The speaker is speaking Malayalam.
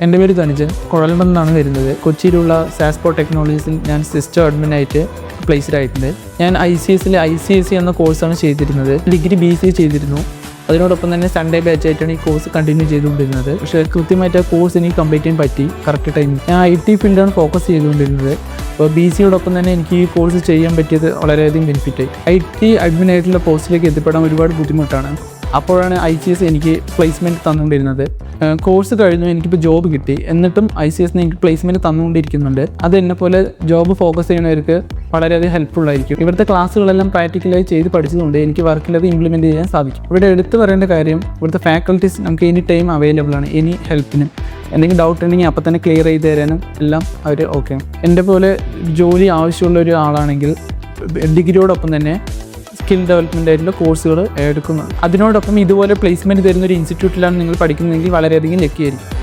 എന്റെ പേര് തനിജൻ. കുഴൽമൽ നിന്നാണ് വരുന്നത്. കൊച്ചിയിലുള്ള സാസ്പോർ ടെക്നോളജീസിൽ ഞാൻ സിസ്റ്റർ അഡ്മിനായിട്ട് പ്ലേസ്ഡ് ആയിട്ടുണ്ട് ഞാൻ ഐ സി എസിലെ ഐ സി എസ് സി എന്ന കോഴ്സാണ് ചെയ്തിരുന്നത്. ഡിഗ്രി ബി സി ചെയ്തിരുന്നു. അതിനോടൊപ്പം തന്നെ സൺഡേ ബാച്ച് ആയിട്ടാണ് ഈ കോഴ്സ് കണ്ടിന്യൂ ചെയ്തുകൊണ്ടിരുന്നത്. പക്ഷേ കൃത്യമായിട്ട് ആ കോഴ്സ് എനിക്ക് കംപ്ലീറ്റ് ചെയ്യാൻ പറ്റി. കറക്റ്റ് ടൈമിൽ. ഞാൻ ഐ ടി ഫീൽഡാണ് ഫോക്കസ് ചെയ്തുകൊണ്ടിരുന്നത്. അപ്പോൾ ബി സിയോടൊപ്പം തന്നെ എനിക്ക് ഈ കോഴ്സ് ചെയ്യാൻ പറ്റിയത് വളരെയധികം ബെനിഫിറ്റായി. ഐ ടി അഡ്മിൻ ആയിട്ടുള്ള പോസ്റ്റിലേക്ക് എത്തിപ്പെടാൻ ഒരുപാട് ബുദ്ധിമുട്ടാണ്. അപ്പോഴാണ് ഐ സി എസ് എനിക്ക് പ്ലേസ്മെന്റ് തന്നുകൊണ്ടിരുന്നത്. കോഴ്സ് കഴിഞ്ഞു എനിക്കിപ്പോൾ ജോബ് കിട്ടി. എന്നിട്ടും ഐ സി എസ് എനിക്ക് പ്ലേസ്മെന്റ് തന്നുകൊണ്ടിരിക്കുന്നുണ്ട്. അത് എന്നെ പോലെ ജോബ് ഫോക്കസ് ചെയ്യുന്നവർക്ക് വളരെയധികം ഹെൽപ്ഫുൾ ആയിരിക്കും. ഇവിടുത്തെ ക്ലാസ്സുകളെല്ലാം പ്രാക്ടിക്കലായി ചെയ്ത് പഠിച്ചതുകൊണ്ട് എനിക്ക് വർക്കിലത് ഇംപ്ലിമെന്റ് ചെയ്യാൻ സാധിക്കും. ഇവിടെ എടുത്തു പറയേണ്ട കാര്യം ഇവിടുത്തെ ഫാക്കൽറ്റീസ് നമുക്ക് എനി ടൈം അവൈലബിൾ ആണ്. എനി ഹെൽപ്പിനും എന്തെങ്കിലും ഡൗട്ട് ഉണ്ടെങ്കിൽ അപ്പം തന്നെ ക്ലിയർ ചെയ്ത് തരാനും എല്ലാം അവർ ഓക്കെ എന്റെ പോലെ ജോലി ആവശ്യമുള്ള ഒരു ആളാണെങ്കിൽ ഡിഗ്രിയോടൊപ്പം തന്നെ സ്കിൽ ഡെവലപ്മെന്റ് ആയിട്ടുള്ള കോഴ്സുകൾ എടുക്കുന്നത്. അതിനോടൊപ്പം ഇതുപോലെ പ്ലേസ്മെന്റ് തരുന്ന ഒരു ഇൻസ്റ്റിറ്റ്യൂട്ടിലാണ് നിങ്ങൾ പഠിക്കുന്നതെങ്കിൽ വളരെയധികം ലക്കിയായിരിക്കും